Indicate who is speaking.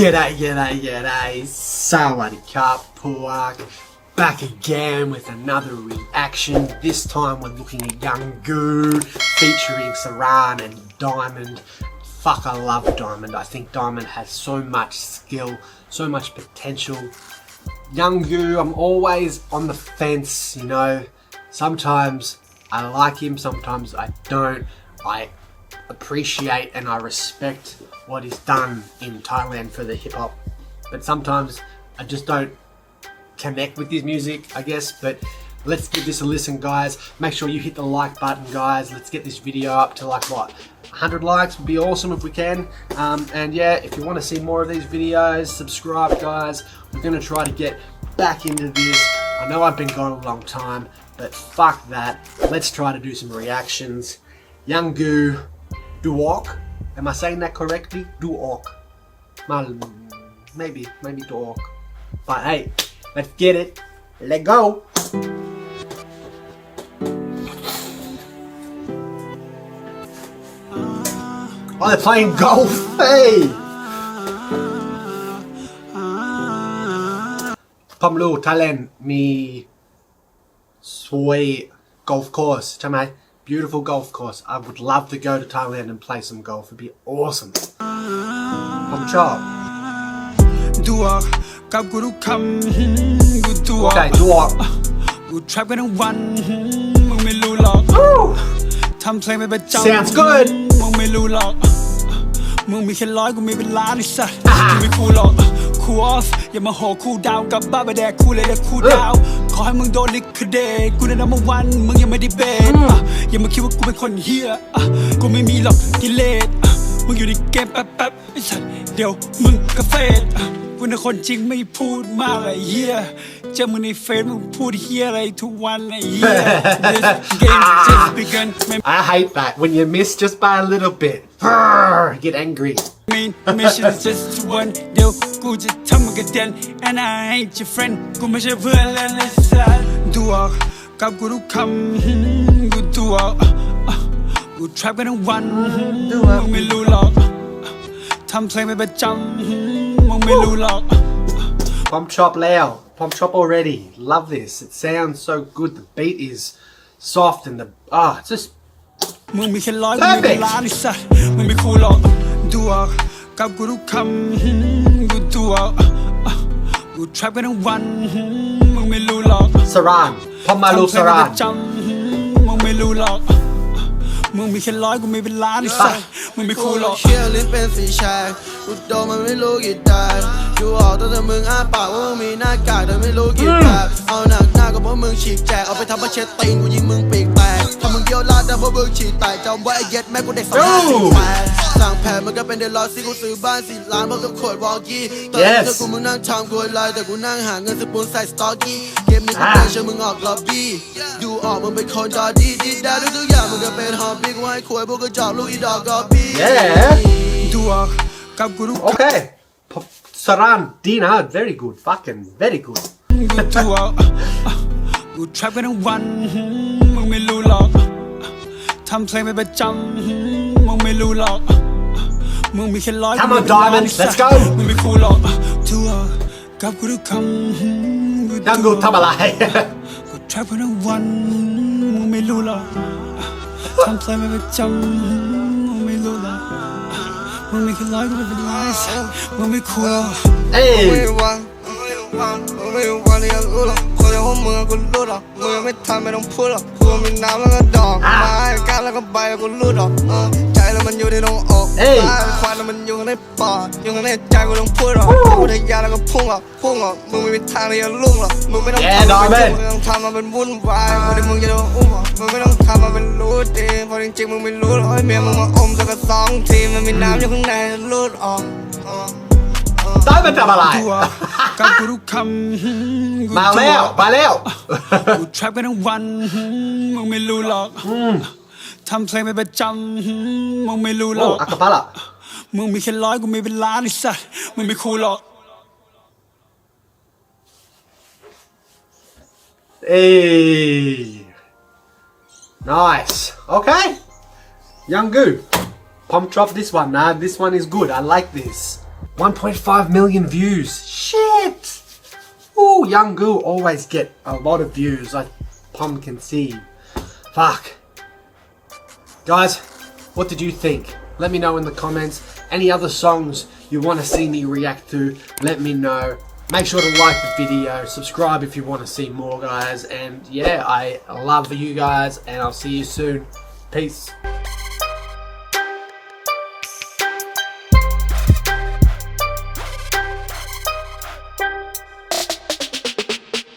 Speaker 1: G'day, g'day, g'day. Sawadee Cup Puak. Back again with another reaction. This time we're looking at Young Goo featuring Saran and Diamond. Fuck, I love Diamond. I think Diamond has so much skill, so much potential. Young Goo, I'm always on the fence, you know. Sometimes I like him, sometimes I don't. I appreciate and I respect what is done in Thailand for the hip hop, but sometimes I just don't connect with his music, I guess. But let's give this a listen, guys. Make sure you hit the like button, guys. Let's get this video up to like what 100 likes would be awesome if we can. Um, and yeah, if you want to see more of these videos, subscribe, guys. We're gonna try to get back into this. I know I've been gone a long time, but fuck that. Let's try to do some reactions. Young Goo, Duok. Am I saying that correctly? Duok. Mal, maybe, maybe Duok. But hey, let's get it. Let go. Oh, they're playing golf. Hey. ผมรู้ทาเลนมีสวย golf course ใช่ไหม beautiful golf course I would love to go to Thailand and play some golf it'd be awesome ผมชอบ
Speaker 2: ดัวกับกูทุกคำหืมกูดัว
Speaker 1: โอเคดูออก
Speaker 2: กูทรัพกันทั้งวันหืมมึงไม่รู้หรอกทำเพลงไปประจำ
Speaker 1: Sounds good
Speaker 2: มึงไม่รู้หรอก มึงมีแค่ร้อยกูมีเป็นล้านไอ้สัสมึงไม่คูลหรอกคูออฟ อย่ามาโหคูดาวกับบ้าไปแดกคูเลยและคูดาวข อให้มึงโดนลิคเดตกูในนัมเบอร์วันมึงยังไม่ได้เบสอะอย่ามาคิดว่ากูเป็นคนเฮียอะกูไม่มีหรอกกิเลสอะมึงอยู่ในเกมแป๊บๆไอ้สัสเดี๋ยวมึงก็เฟดอะ กูเป็นคนจริงไม่พูดมากไอ้เหี้ยเจอมึงในเฟซมึงพูดเหี้ยอะไรทุกวันไอ้เหี้ย This game just begun
Speaker 1: I hate that when you miss just by a little bit Brrr, get angry
Speaker 2: main mission is just to one เดี๋ยวกูจะทำมึงกระเด็น and I ain't your friend กูไม่ใช่เพื่อนแล้วนะสัสดูออกกับกูทุกคำหืมกูดูออกอะกูทรัพกันทั้งวันหืมมึงไม่รู้หรอก ทำเพลงไปประจำหืมมึ งไม่รู้หรอก
Speaker 1: Pom chop Lao Pom chop already love this it sounds so good the beat is soft and the ah it's just
Speaker 2: มึงมีแค่ร้อยกูมีเป็นล้านไอ้สัสมึงไม่คูลหรอกดูออกกับกูทุกคำหืมกูดูออกอะกูทรัพกันทั้งวันหืมมึงไม่รู้หรอก
Speaker 1: Saran Pom Malu
Speaker 2: ทำเพลงเป็นป
Speaker 1: Saran
Speaker 2: ระจำหืมมึงไม่รู้หรอกมึงมีแค่ร้อยกูมีเป็นล้านไอ้สัสมึงไม่คูลหรอก
Speaker 3: เชี่ยลิ้นเป็นสีแฉก กูโดนมันไม่รู้กี่แดดดูออกตั้งแต่มึงอ้าปากว่ามึงมีหน้ากากแต่ไม่รู้กี่แบบเอาหนักหน้าก็เพราะมึงฉีกแจกเอาไปทำมาเช็ดตีนกูยิงมึงปีกแตกถ้ามึงเกี่ยวลาดแต่เพราะมึงฉีกแตกจำไว้ไอ้เย็ดแม่กูเด็กสองห้าสี่แปดสั่งแผนมันก็เป็นเดลอซี่กูซื้อบ้านสี่ล้านเพราะกับขวดวอลกี้ตอนนี้
Speaker 1: Yes
Speaker 3: ถ้ากูมึงนั่งทำกูไลน์แต่กูนั่งหาเงินสปูนใส่สตอกี้เกมนี้กูเดินเชื่อมึงออกล็อบบี้ดูออกมึงเป็นคนจอดีดีได้ทุกอย่างมึงก็เป็นฮอบบี้กูให้ขวยพวกกระจอกลูกอีดอกกอบบี้
Speaker 1: Yeah
Speaker 2: ดูออก กับกูทุก
Speaker 1: Okay Pom- Saran Dina very good fucking very good
Speaker 2: กูดูออกอะกูทรัพกันทั้งวันหืมมึงไม่รู้หรอกทำเพลงไปประจำหืมมึงไม่รู้หรอกมึงมีแค่ร้อย
Speaker 1: Come on, Diamond, let's go
Speaker 2: มึงไม่คูลหรอกทัวร์กับกูทุกคำหืมกู
Speaker 1: Young Goo ทำอะไร
Speaker 2: กูทรัพกันทั้งวันมึงไม่รู้หรอกทำเพลงไปประจำ มึงมีแค่ร้อยกูไม่เป็นไรมึงไม่คูลหรอก
Speaker 3: ไม่
Speaker 1: Hey
Speaker 3: วันไม่วันไม่วันที่จะรู้หรอกคนอย่างพวกมึงกูรู้หรอกมึงยังไม่ทำไม่ต้องพูดหรอกกูมีน้ำแล้วก็ดอกไม้ก้านแล้วก็ใบกูรู้หรอก แล้วมันอยู่ในตรงอก
Speaker 1: เอ้ย
Speaker 3: ตาควันแล้วมันอยู่ในปอดอยู่ในใจกูต้องพูดหรอกกูได้ยาแล้วก็พุ่งออกพุ่งออกมึงไม่มีทางที่จะลุ่งหรอกมึงไม่ต้อง
Speaker 1: Yeah,
Speaker 3: ทำ
Speaker 1: Diamond
Speaker 3: มึงต้องทำมาเป็นวุ่นวายพอที่มึงจะโดนอุ้มอะมึงไม่ต้องทำมาเป็นรู้ดีเพราะจริงๆมึงไม่รู้หรอกไอ้เมียมึงมาอมสักกระสองทีมันมีน้ำอยู่ข้างในรูดออกเออ
Speaker 1: Diamond ทำอะไร
Speaker 2: ทัวร์กับกูทุกคำหืมกู
Speaker 1: มาแล้ว มาแล้ว
Speaker 2: กูทรัพกันทั้งวันหืมมึงไม่รู้หรอก ทำเพลงไปประจำหืมมึงไม่รู้หร
Speaker 1: โอ้
Speaker 2: อก
Speaker 1: อากาปาล่ะ
Speaker 2: มึงมีแค่ร้อยกูมีเป็นล้านไอ้สัสมึงไม่คูลหรอก
Speaker 1: Hey. Nice. Okay. Young Goo. Pump drop this one. Nah, this one is good. I like this. 1.5 million views. Shit! Ooh, Young Goo always get a lot of views, like Pumpkin Seed. Fuck. Guys, what did you think? Let me know in the comments. Any other songs you want to see me react to, let me know. Make sure to like the video, subscribe if you want to see more, guys. And yeah, I love you guys, and I'll see you soon. Peace.